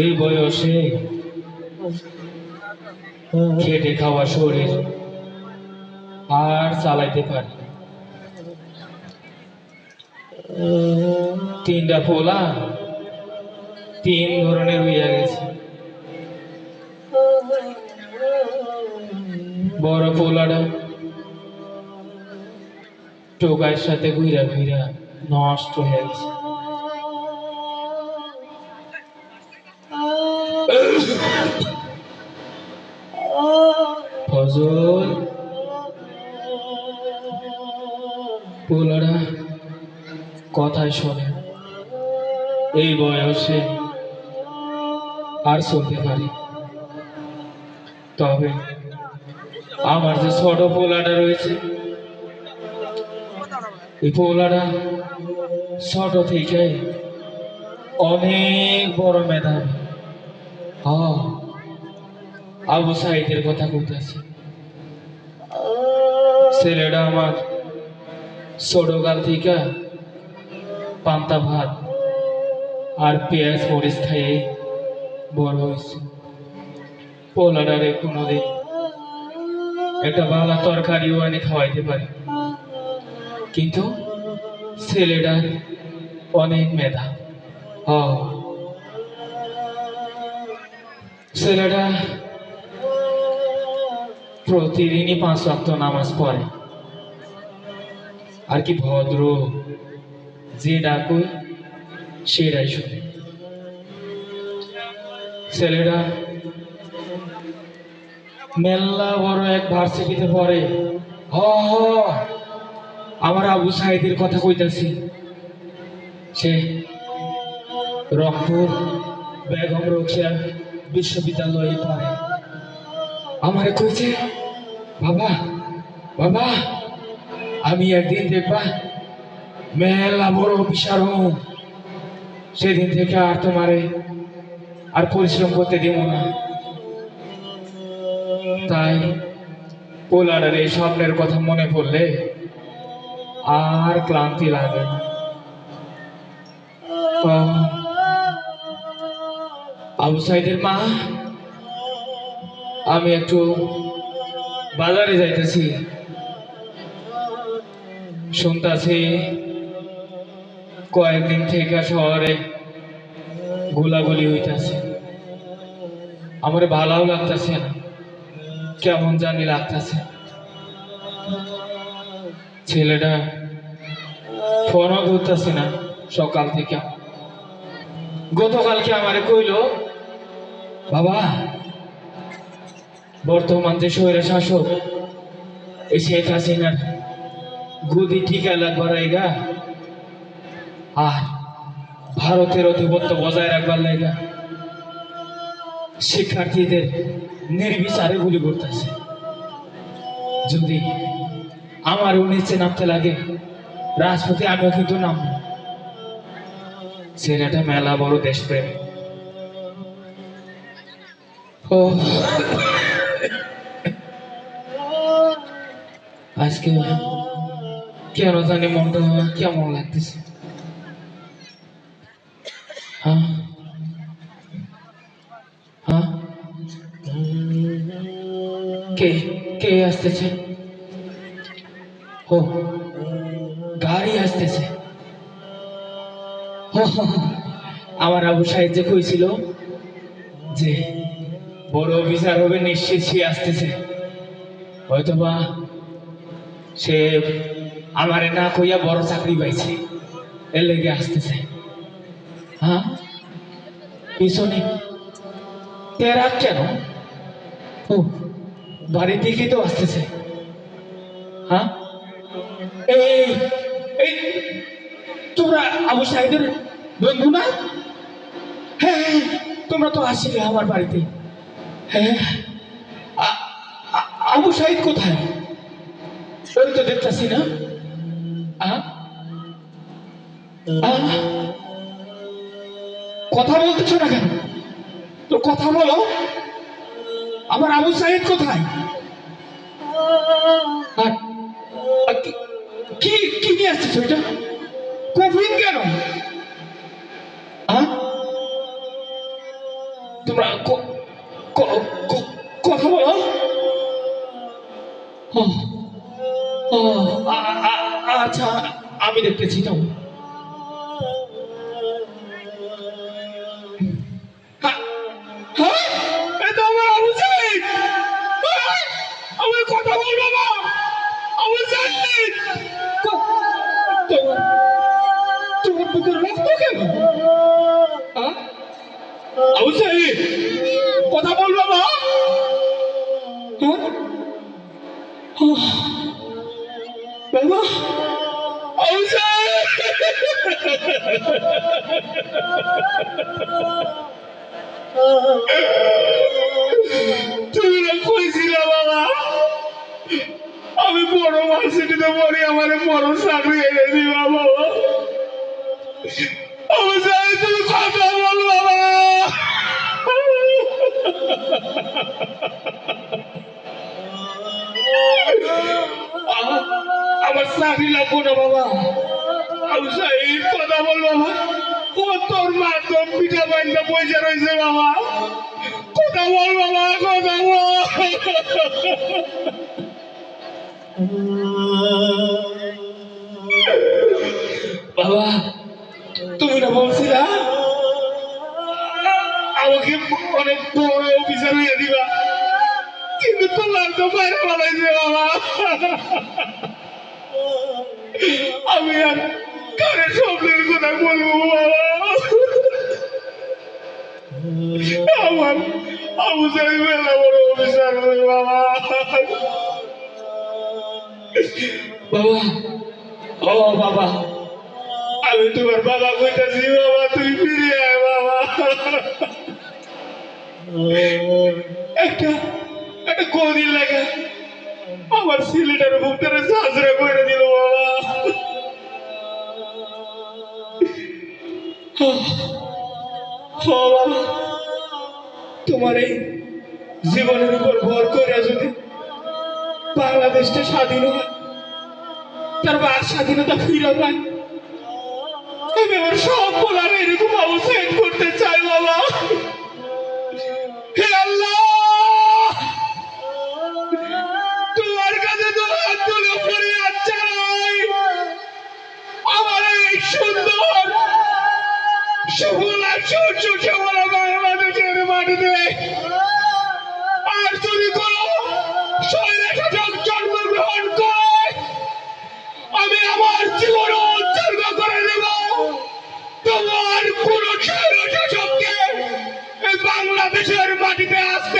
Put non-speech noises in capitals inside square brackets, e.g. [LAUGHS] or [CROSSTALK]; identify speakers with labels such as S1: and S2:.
S1: এই বয়সে খেটে খাওয়া শরীর আর চালাইতে পারি তিনটা পোলা তিন ধরনের হইয়া গেছে। বড় পোলাটা টোকাইয়ের সাথে ঘুরা ঘুরা নষ্ট হয়ে গেছে। ফজল পোলারা কথায় শোনে। এই বয়সে আর চলতে পারি। তবে আমার যে ছোট পোলাটা রয়েছে, এই পোলাটা ছোট থেকে অনেক বড় মেধাবী। হ আবু সাইদের কথা কইতেছে। ছেলেটা আমার ছোটকাল থেকে পান্তা ভাত আর পেঁয়াজ মরিচ খাইয়ে বড় হয়েছে। পোলাডারে কোনোদিন একটা বালা তরকারিও এনে খাওয়াইতে পারি। কিন্তু ছেলেটার অনেক মেধা। ছেলেটা প্রতিদিনই পাঁচ ওয়াক্ত নামাজ পড়ে। আর কি ভদ্র, যে ডাকুই, সেটাই শুনে। ছেলেরা মেল্লা বড় এক ভার্সিটিতে পড়ে। হ আমার আবু সাইদের কথা কইতাছি। সে রংপুর বেগম রোকেয়া বিশ্ববিদ্যালয়ে পড়ে। আমার কইছে বাবা বাবা আমি একদিন দেখবা মেলা বড় অফিসার হম সেদিন থেকে আর তোমারে আর পরিশ্রম করতে দিব না। তাই পোলারের এই স্বপ্নের কথা মনে পড়লে আর ক্লান্তি লাগে না। আবু সাইদের মা, আমি একটু বাজারে যাইতেছি। শুনতাছি কয়েকদিন থেকে শহরে গোলাগুলি হইতাছে। আমার ভালোও লাগতেছে না। কেমন জানি লাগতেছে। ছেলেটা ফোনও ধরতেছে না সকাল থেকে। গতকালকে আমারে কইলো, বাবা বর্তমান যে শহরের শাসক, এই শেখ হাসিনার গদি টিকা লাগবার লাইগা আর ভারতের অধিপত্য বজায় রাখবার লাইগা শিক্ষার্থীদের নির্বিচারে গুলি করতেছে। যদি আমারও নিচে নামতে লাগে, রাজপথে আমিও কিন্তু নামবো ছেলেটা মেলা বড় দেশপ্রেম। ও আজকে কেন জানি মনটা কেমন লাগতেছে। হ্যাঁ? হ্যাঁ? কে? কে আসতেছে? ও, গাড়ি আসতেছে। আমার আবু সাহেব যে কইছিল যে বড় অফিসার হবে নিশ্চিত সে আসতেছে। হয়তোবা সে আমারে না কইয়া বড় চাকরি পাইছে এর লেগে আসতেছে। হ্যাঁ? পিছনে তেরা কেন? ও বাড়ি থেকে তো আসতেছে। হ্যাঁ? এই এই তোমরা আবু সাহেবের বন্ধু না? হ্যাঁ হ্যাঁ, তোমরা তো আসছিলে আমার বাড়িতে। হ্যাঁ? আবু সাহিদ কোথায়? ওই তো দেখতেছি না? কথা বলতেছো না কেন? তো কথা বলো। আমার আবু সাহিদ কোথায়? কি- কি নিয়ে আসতেছো এটা? কফিন কেন? আচ্ছা আমি দেখতেছি তো হ্যাঁ, হ্যাঁ, কথা বলব [LAUGHS] তুমি না বাবা। আমি বড় ভার্সিটিতে পড়ি আমার বড় চাকরি এনে দিবা। বল বাবা ও তোর মা তোর পিঠা বাইন্দা পয়সা রয়েছে বাবা। কথা বল বাবা কথা বল বাবা, তুমি না বলছিলা? আমাকে অনেক বড় অফিসার হয়ে দিবা। কিন্তু তোমার তো বাইরে বাবা। আমি আর কারে স্বপ্নের কথা বলব আমার আবু সাহেব মেলা বড় অফিসার বাবা আমি তোমার বাবা কইতাছি বাবা তুই ফিরে আয় বাবা একটা একটা কদিন লাগে আমার ছেলেটার বুকটারে সাজরা করে দিল বাবা তোমার এই জীবনের উপর ভর করে যদি বাংলাদেশটা স্বাধীন হয় তারপর স্বাধীনতা ফিরে পায় আমি আমার সব বলার এরকম সুফলা সূর্য শ্যামলা বাংলাদেশের মাটিতে আর যদি কোনো শৈলাসক জন্মগ্রহণ করে আমি আমার জীবন উৎসর্গ করে দেব তোমার কোন শৈলশাসককে বাংলাদেশের মাটিতে আসতে